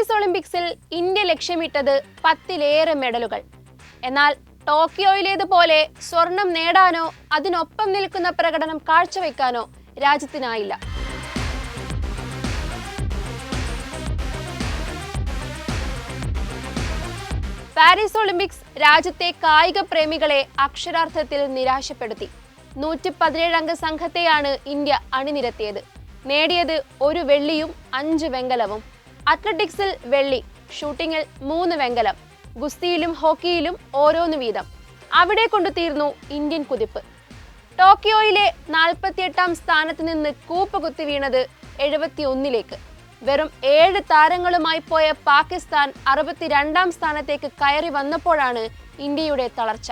Paris ഒളിമ്പിക്സിൽ India ലക്ഷ്യമിട്ടത് പത്തിലേറെ മെഡലുകൾ. എന്നാൽ ടോക്കിയോയിലേതുപോലെ സ്വർണം നേടാനോ അതിനൊപ്പം നിൽക്കുന്ന പ്രകടനം കാഴ്ചവെക്കാനോ രാജ്യത്തിനായില്ല. പാരീസ് ഒളിമ്പിക്സ് രാജ്യത്തെ കായിക പ്രേമികളെ അക്ഷരാർത്ഥത്തിൽ നിരാശപ്പെടുത്തി. നൂറ്റി പതിനേഴ് അംഗ സംഘത്തെയാണ് ഇന്ത്യ അണിനിരത്തിയത്. നേടിയത് ഒരു വെള്ളിയും അഞ്ച് വെങ്കലവും. അത്ലറ്റിക്സിൽ വെള്ളി ഷൂട്ടിങ്ങിൽ മൂന്ന് വെങ്കലം ഗുസ്തിയിലും ഹോക്കിയിലും ഓരോന്ന് വീതം. അവിടെ കൊണ്ടുതീർന്നു ഇന്ത്യൻ കുതിപ്പ്. ടോക്കിയോയിലെ നാൽപ്പത്തിയെട്ടാം സ്ഥാനത്ത് നിന്ന് കൂപ്പ് കുത്തി വീണത് എഴുപത്തിയൊന്നിലേക്ക്. വെറും ഏഴ് താരങ്ങളുമായി പോയ പാകിസ്ഥാൻ അറുപത്തിരണ്ടാം സ്ഥാനത്തേക്ക് കയറി വന്നപ്പോഴാണ് ഇന്ത്യയുടെ തളർച്ച.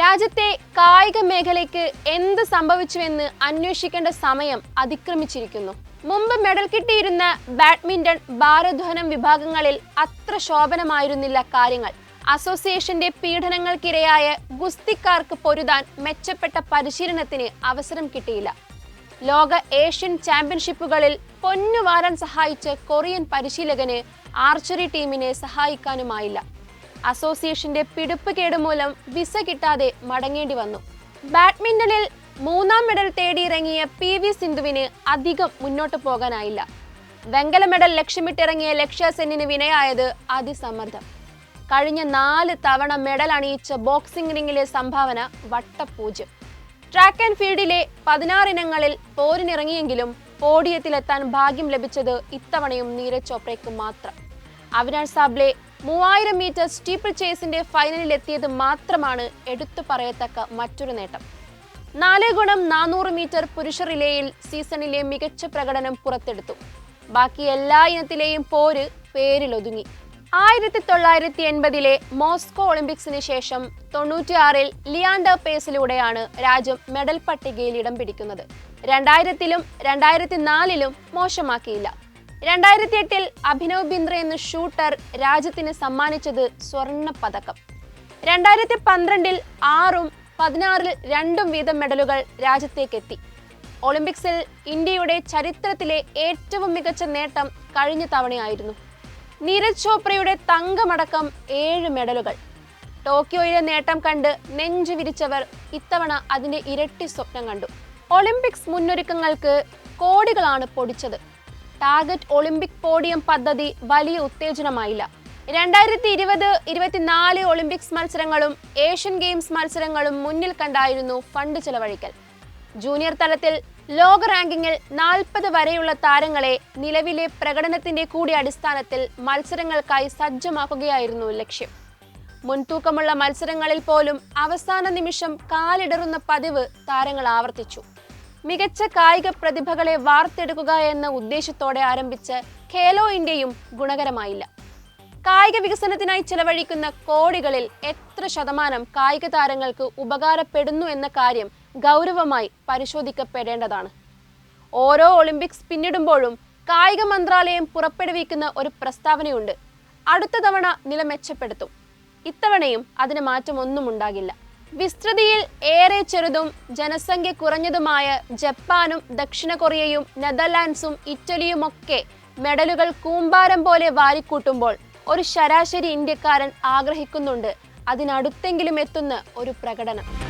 രാജ്യത്തെ കായിക മേഖലയ്ക്ക് എന്ത് സംഭവിച്ചുവെന്ന് അന്വേഷിക്കേണ്ട സമയം അതിക്രമിച്ചിരിക്കുന്നു. മുമ്പ് മെഡൽ കിട്ടിയിരുന്ന ബാഡ്മിന്റൺ ഭാരോദ്വഹനം വിഭാഗങ്ങളിൽ അത്ര ശോഭനമായിരുന്നില്ല കാര്യങ്ങൾ. അസോസിയേഷന്റെ പീഡനങ്ങൾക്കിരയായ ഗുസ്തിക്കാർക്ക് പൊരുതാൻ മെച്ചപ്പെട്ട പരിശീലനത്തിന് അവസരം കിട്ടിയില്ല. ലോക ഏഷ്യൻ ചാമ്പ്യൻഷിപ്പുകളിൽ പൊന്നുവാരാൻ സഹായിച്ച കൊറിയൻ പരിശീലകന് ആർച്ചറി ടീമിനെ സഹായിക്കാനുമായില്ല. അസോസിയേഷന്റെ പിടുപ്പ് കേടുമൂലം വിസ കിട്ടാതെ മടങ്ങേണ്ടി വന്നു. ബാഡ്മിന്റണിൽ മൂന്നാം മെഡൽ തേടിയിറങ്ങിയ പി വി സിന്ധുവിന് അധികം മുന്നോട്ട് പോകാനായില്ല. വെങ്കല മെഡൽ ലക്ഷ്യമിട്ടിറങ്ങിയ ലക്ഷ്യ സെന്നിന് വിനയായത് അതിസമ്മർദ്ദം. കഴിഞ്ഞ നാല് തവണ മെഡൽ അണിയിച്ച ബോക്സിംഗ് റിംഗിലെ സംഭാവന വട്ടപൂജ്യം. ട്രാക്ക് ആൻഡ് ഫീൽഡിലെ പതിനാറ് ഇനങ്ങളിൽ പോരിനിറങ്ങിയെങ്കിലും പോഡിയത്തിലെത്താൻ ഭാഗ്യം ലഭിച്ചത് ഇത്തവണയും നീരജ് ചോപ്രയ്ക്ക് മാത്രം. അവിനാഷ് സാബ്ലെ മൂവായിരം മീറ്റർ സ്റ്റീപ്പിൾ ചേസിന്റെ ഫൈനലിൽ എത്തിയത് മാത്രമാണ് എടുത്തു പറയത്തക്ക മറ്റൊരു നേട്ടം. നാല് ഗുണം നാനൂറ് മീറ്റർ പുരുഷ റിലേയിൽ സീസണിലെ മികച്ച പ്രകടനം പുറത്തെടുത്തു. ബാക്കി എല്ലാ ഇനത്തിലെയും പോര് പേരിലൊതുങ്ങി. ആയിരത്തി തൊള്ളായിരത്തി എൺപതിലെ മോസ്കോ ഒളിമ്പിക്സിന് ശേഷം തൊണ്ണൂറ്റിയാറിൽ ലിയാൻഡർ പേസിലൂടെയാണ് രാജ്യം മെഡൽ പട്ടികയിൽ ഇടം പിടിക്കുന്നത്. രണ്ടായിരത്തിലും രണ്ടായിരത്തി നാലിലും മോശമാക്കിയില്ല. രണ്ടായിരത്തി എട്ടിൽ അഭിനവ് ബിന്ദ്ര എന്ന ഷൂട്ടർ രാജ്യത്തിന് സമ്മാനിച്ചത് സ്വർണ പതക്കം. രണ്ടായിരത്തി പന്ത്രണ്ടിൽ ആറും പതിനാറിൽ രണ്ടും വീതം മെഡലുകൾ രാജ്യത്തേക്കെത്തി. ഒളിമ്പിക്സിൽ ഇന്ത്യയുടെ ചരിത്രത്തിലെ ഏറ്റവും മികച്ച നേട്ടം കഴിഞ്ഞ തവണയായിരുന്നു. നീരജ് ചോപ്രയുടെ തങ്കമടക്കം ഏഴ് മെഡലുകൾ. ടോക്കിയോയിലെ നേട്ടം കണ്ട് നെഞ്ചു വിരിച്ചവർ ഇത്തവണ അതിന്റെ ഇരട്ടി സ്വപ്നം കണ്ടു. ഒളിമ്പിക്സ് മുന്നൊരുക്കങ്ങൾക്ക് കോടികളാണ് പൊടിച്ചത്. ടാർഗറ്റ് ഒളിമ്പിക് പോഡിയം പദ്ധതി വലിയ ഉത്തേജനമായില്ല. രണ്ടായിരത്തി ഇരുപത് ഇരുപത്തിനാല് ഒളിമ്പിക്സ് മത്സരങ്ങളും ഏഷ്യൻ ഗെയിംസ് മത്സരങ്ങളും മുന്നിൽ കണ്ടായിരുന്നു ഫണ്ട് ചെലവഴിക്കൽ. ജൂനിയർ തലത്തിൽ ലോക റാങ്കിങ്ങിൽ നാൽപ്പത് വരെയുള്ള താരങ്ങളെ നിലവിലെ പ്രകടനത്തിന്റെ കൂടി അടിസ്ഥാനത്തിൽ മത്സരങ്ങൾക്കായി സജ്ജമാക്കുകയായിരുന്നു ലക്ഷ്യം. മുൻതൂക്കമുള്ള മത്സരങ്ങളിൽ പോലും അവസാന നിമിഷം കാലിടറുന്ന പതിവ് താരങ്ങൾ ആവർത്തിച്ചു. മികച്ച കായിക പ്രതിഭകളെ വാർത്തെടുക്കുക എന്ന ഉദ്ദേശത്തോടെ ആരംഭിച്ച് ഖേലോ ഇന്ത്യയും ഗുണകരമായില്ല. കായിക വികസനത്തിനായി ചെലവഴിക്കുന്ന കോടികളിൽ എത്ര ശതമാനം കായിക താരങ്ങൾക്ക് ഉപകാരപ്പെടുന്നു എന്ന കാര്യം ഗൗരവമായി പരിശോധിക്കപ്പെടേണ്ടതാണ്. ഓരോ ഒളിമ്പിക്സ് പിന്നിടുമ്പോഴും കായിക മന്ത്രാലയം പുറപ്പെടുവിക്കുന്ന ഒരു പ്രസ്താവനയുണ്ട്. അടുത്ത തവണ നില മെച്ചപ്പെടുത്തും. ഇത്തവണയും അതിന് മാറ്റമൊന്നും ഉണ്ടാകില്ല. വിസ്തൃതിയിൽ ഏറെ ചെറുതും ജനസംഖ്യ കുറഞ്ഞതുമായ ജപ്പാനും ദക്ഷിണ കൊറിയയും നെതർലാൻഡ്സും ഇറ്റലിയുമൊക്കെ മെഡലുകൾ കൂമ്പാരം പോലെ വാരിക്കൂട്ടുമ്പോൾ ഒരു ശരാശരി ഇന്ത്യക്കാരൻ ആഗ്രഹിക്കുന്നുണ്ട്. അതിനടുത്തെങ്കിലും എത്തുന്ന ഒരു പ്രകടനം.